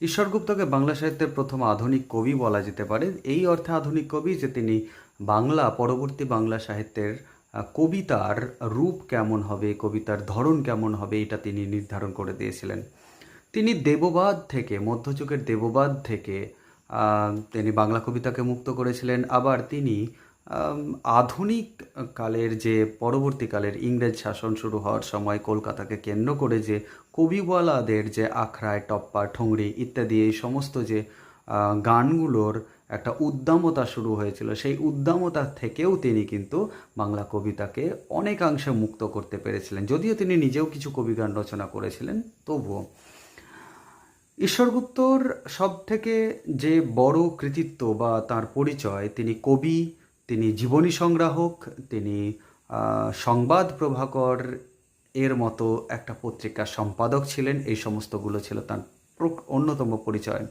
ঈশ্বরগুপ্তকে বাংলা সাহিত্যের প্রথম আধুনিক কবি বলা যেতে পারে। এই অর্থে আধুনিক কবি যে তিনি বাংলা, পরবর্তী বাংলা সাহিত্যের কবিতার রূপ কেমন হবে, কবিতার ধরন কেমন হবে, এটা তিনি নির্ধারণ করে দিয়েছিলেন। তিনি দেববাদ থেকে, মধ্যযুগের দেববাদ থেকে তিনি বাংলা কবিতাকে মুক্ত করেছিলেন। আবার তিনি আধুনিক কালের যে পরবর্তীকালের ইংরেজ শাসন শুরু হওয়ার সময় কলকাতাকে কেন্দ্র করে যে কবিওয়ালাদের যে আখড়ায় টপ্পা, ঠুংরি ইত্যাদি এই সমস্ত যে গানগুলোর একটা উদ্দামতা শুরু হয়েছিল। সেই উদ্দামতা থেকেও তিনি কিন্তু বাংলা কবিতাকে অনেকাংশে মুক্ত করতে পেরেছিলেন। যদিও তিনি নিজেও কিছু কবিগান রচনা করেছিলেন, তবুও। ঈশ্বরগুপ্তর সব থেকে যে বড় কৃতিত্ব বা তার পরিচয় তিনি কবি তিনি জীবনী সংগ্রাহক, তিনি সংবাদ প্রভাকর এর মতো একটা পত্রিকার সম্পাদক ছিলেন। এই সমস্তগুলো ছিল তার অন্যতম পরিচয়।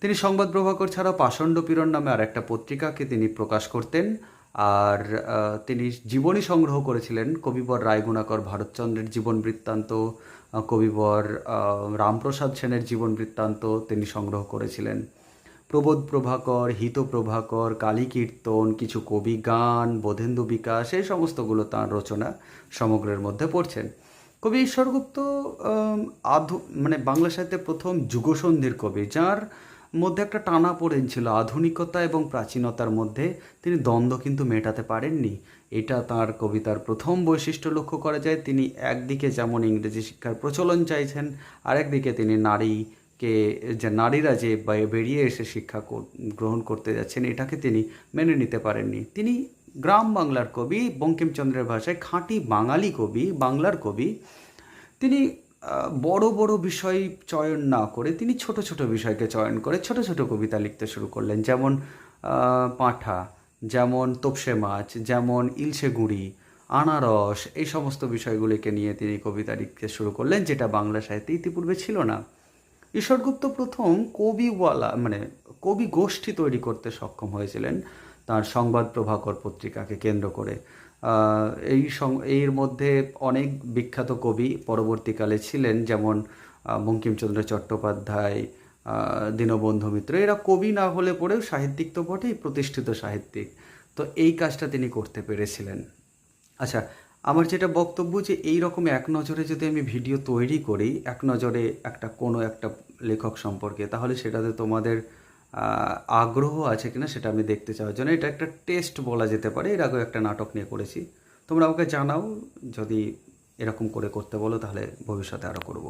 তিনি সংবাদ প্রভাকর ছাড়াও পাষণ্ড পীড়ন নামে আর একটা পত্রিকাকে তিনি প্রকাশ করতেন। আর তিনি জীবনী সংগ্রহ করেছিলেন কবিবর রায়গুণাকর ভারতচন্দ্রের জীবন বৃত্তান্ত, কবিবর রামপ্রসাদ সেনের জীবন বৃত্তান্ত তিনি সংগ্রহ করেছিলেন। প্রবোধ প্রভাকর, হিত প্রভাকর, কালী কীর্তন, কিছু কবি গান, বোধেন্দু বিকাশ, এই সমস্তগুলো তাঁর রচনা সমগ্রের মধ্যে পড়ছেন। কবি ঈশ্বরগুপ্ত আধু মানে বাংলা সাহিত্যের প্রথম যুগসন্ধির কবি, যার মধ্যে একটা টানা পড়েন ছিল আধুনিকতা এবং প্রাচীনতার মধ্যে। তিনি দ্বন্দ্ব কিন্তু মেটাতে পারেননি। এটা তার কবিতার প্রথম বৈশিষ্ট্য লক্ষ্য করা যায়। তিনি একদিকে যেমন ইংরেজি শিক্ষার প্রচলন চাইছেন, আরেকদিকে তিনি নারীকে যে নারীরা যে বেরিয়ে এসে শিক্ষা গ্রহণ করতে যাচ্ছেন, এটাকে তিনি মেনে নিতে পারেননি। তিনি গ্রাম বাংলার কবি বঙ্কিমচন্দ্রের ভাষায় খাঁটি বাঙালি কবি, বাংলার কবি। তিনি বড় বড় বিষয় চয়ন না করে তিনি ছোট ছোট বিষয়কে চয়ন করে ছোট ছোট কবিতা লিখতে শুরু করলেন। যেমন পাঁঠা, যেমন তোপসে মাছ, যেমন ইলশে গুঁড়ি, আনারস, এই সমস্ত বিষয়গুলিকে নিয়ে তিনি কবিতা লিখতে শুরু করলেন, যেটা বাংলা সাহিত্যে ইতিপূর্বে ছিল না। ঈশ্বরগুপ্ত প্রথম কবিওয়ালা মানে কবি গোষ্ঠী তৈরি করতে সক্ষম হয়েছিলেন তার সংবাদ প্রভাকর পত্রিকাকে কেন্দ্র করে। এই এর মধ্যে অনেক বিখ্যাত কবি পরবর্তীকালে ছিলেন, যেমন বঙ্কিমচন্দ্র চট্টোপাধ্যায় দীনবন্ধু মিত্র। এরা কবি না হলে পরেও সাহিত্যিক তো বটেই, প্রতিষ্ঠিত সাহিত্যিক। তো এই কাজটা তিনি করতে পেরেছিলেন। আচ্ছা আমার যেটা বক্তব্য যে এই রকম এক নজরে যদি আমি ভিডিও তৈরি করি, এক নজরে একটা কোনো একটা লেখক সম্পর্কে, তাহলে সেটাতে তোমাদের আগ্রহ আছে কিনা সেটা আমি দেখতে চাওয়ার জন্য। এটা একটা টেস্ট বলা যেতে পারে, এর আগেও একটা নাটক নিয়ে করেছি। তোমরা আমাকে জানাও, যদি এরকম করে করতে বলো, তাহলে ভবিষ্যতে আরও করব।